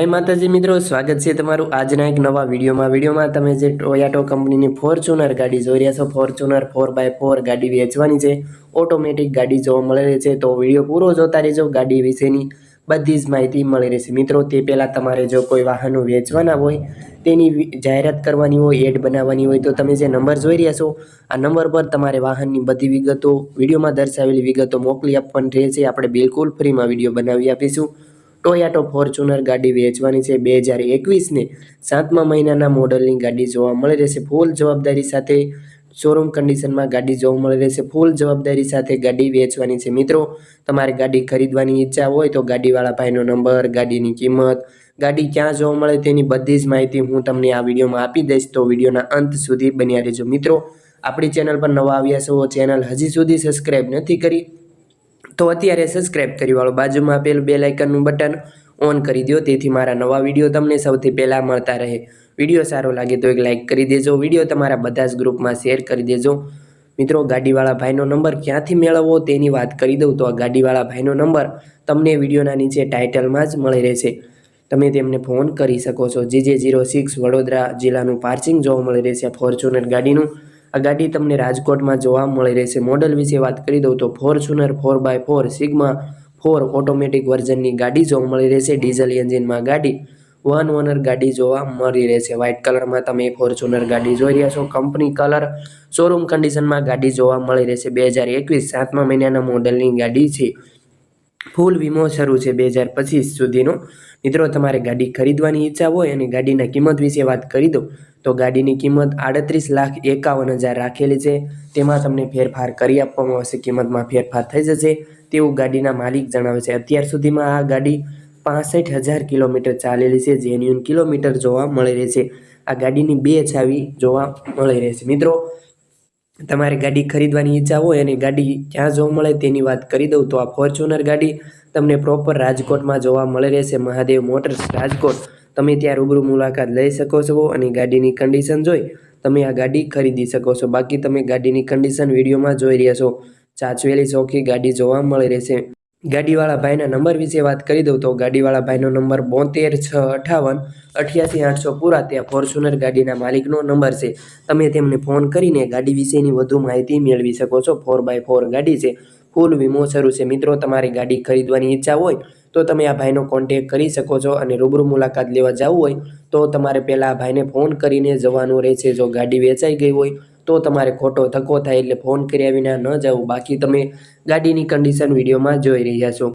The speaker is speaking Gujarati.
જય માતાજી મિત્રો, સ્વાગત છે તમારું આજના એક નવા વિડીયોમાં. વિડીયોમાં તમે જે ટોયાટો કંપનીની ફોર્ચ્યુનર ગાડી જોઈ રહ્યા છો ફોર્ચ્યુનર ફોર બાય ફોર ગાડી વેચવાની છે. ઓટોમેટિક ગાડી જોવા મળી રહી છે, તો વીડિયો પૂરો જોતા રહેજો, ગાડી વિશેની બધી જ માહિતી મળી રહેશે. મિત્રો, તે પહેલાં તમારે જો કોઈ વાહનો વેચવાના હોય, તેની જાહેરાત કરવાની હોય, એડ બનાવવાની હોય, તો તમે જે નંબર જોઈ રહ્યા છો, આ નંબર પર તમારે વાહનની બધી વિગતો વિડીયોમાં દર્શાવેલી વિગતો મોકલી આપવાની રહેશે. આપણે બિલકુલ ફ્રીમાં વીડિયો બનાવી આપીશું. ટોયાટો ફોર્ચ્યુનર ગાડી વેચવાની છે. બે હજાર એકવીસને સાતમા મહિનાના મોડલની ગાડી જોવા મળી રહેશે. ફૂલ જવાબદારી સાથે શોરૂમ કન્ડિશનમાં ગાડી જોવા મળી રહેશે. ફૂલ જવાબદારી સાથે ગાડી વેચવાની છે. મિત્રો, તમારે ગાડી ખરીદવાની ઈચ્છા હોય તો ગાડીવાળા ભાઈનો નંબર, ગાડીની કિંમત, ગાડી ક્યાં જોવા મળે તેની બધી જ માહિતી હું તમને આ વિડીયોમાં આપી દઈશ. તો વિડીયોના અંત સુધી બન્યા રહેજો. મિત્રો, આપણી ચેનલ પર નવા આવ્યા છો, ચેનલ હજી સુધી સબસ્ક્રાઈબ નથી કરી તો અત્યારે સબસ્ક્રાઇબ કરી વાળો. બાજુમાં આપેલું બે લાઇકનનું બટન ઓન કરી દો તેથી મારા નવા વીડિયો તમને સૌથી પહેલાં મળતા રહે. વીડિયો સારો લાગે તો એક લાઇક કરી દેજો. વીડિયો તમારા બધા જ ગ્રુપમાં શેર કરી દેજો. મિત્રો, ગાડીવાળા ભાઈનો નંબર ક્યાંથી મેળવવો તેની વાત કરી દઉં તો આ ગાડીવાળા ભાઈનો નંબર તમને વિડીયોના નીચે ટાઇટલમાં જ મળી રહેશે. તમે તેમને ફોન કરી શકો છો. જે જે જીરો સિક્સ વડોદરા જિલ્લાનું પાર્સિંગ જોવા મળી રહેશે ફોર્ચ્યુનર ગાડીનું. આ ગાડી તમને રાજકોટમાં જોવા મળી રહેશે. મોડલ વિશે વાત કરી દઉં તો Fortuner four by four, Sigma, four automatic વર્ઝનની ગાડી જોવા મળી રહેશે. ડીઝલ એન્જિનમાં ગાડી, વન ઓનર ગાડી જોવા મળી રહેશે. વ્હાઇટ કલરમાં તમે ફોર્ચ્યુનર ગાડી જોઈ રહ્યા છો. કંપની કલર, શોરૂમ કન્ડિશનમાં ગાડી જોવા મળી રહેશે. બે હજાર એકવીસ સાતમા મહિનાના મોડલની ગાડી છે. ફૂલ વીમો શરૂ છે બે હજાર પચીસ સુધીનો. મિત્રો, તમારે ગાડી ખરીદવાની ઈચ્છા હોય અને ગાડીના કિંમત વિશે વાત કરી દો, તો ગાડીની કિંમત આડત્રીસ લાખ એકાવન હજાર રાખેલી છે. તેમાં તમને ફેરફાર કરી આપવામાં આવશે, કિંમતમાં ફેરફાર થઈ જશે. તેવું ગાડીના માલિક જણાવે છે, અત્યાર સુધીમાં આ ગાડી પાસઠ હજાર કિલોમીટર ચાલેલી છે જેન્યુન કિલોમીટર જોવા મળી રહે છે. આ ગાડીની બે છાવી જોવા મળી રહેશે મિત્રો તમારે ગાડી ખરીદવાની ઈચ્છા હોય અને ગાડી ક્યાં જોવા મળે તેની વાત કરી દઉં તો આ ફોર્ચ્યુનર ગાડી તમને પ્રોપર રાજકોટમાં જોવા મળી રહેશે, મહાદેવ મોટર્સ રાજકોટ. તમે ત્યાં રૂબરૂ મુલાકાત લઈ શકો છો અને ગાડીની કન્ડિશન જોઈ તમે આ ગાડી ખરીદી શકો છો. બાકી તમે ગાડીની કન્ડિશન વિડીયોમાં જોઈ રહ્યા છો. ચાચવેલી ચોખ્ખી ગાડી જોવા મળી રહેશે. ગાડીવાળા ભાઈના નંબર વિશે વાત કરી દઉં તો ગાડીવાળા ભાઈનો નંબર બોતેર છ અઠાવન અઠ્યાસી આઠસો પૂરા ત્યાં ફોર્ચ્યુનર ગાડીના માલિકનો નંબર છે. તમે તેમને ફોન કરીને ગાડી વિશેની વધુ માહિતી મેળવી શકો છો. ફોર બાય ફોર ગાડી છે. ફૂલ વીમો શરૂ છે. મિત્રો, તમારી ગાડી ખરીદવાની ઈચ્છા હોય તો તમે આ ભાઈનો કોન્ટેક કરી શકો છો અને રૂબરૂ મુલાકાત લેવા જવું હોય તો તમારે પહેલાં આ ભાઈને ફોન કરીને જવાનું રહેશે. જો ગાડી વેચાઈ ગઈ હોય તો તમારે ખોટો ધક્કો થાય એટલે ફોન કર્યા વિના ન જવું બાકી તમે ગાડીની કન્ડિશન વિડીયોમાં જોઈ રહ્યા છો.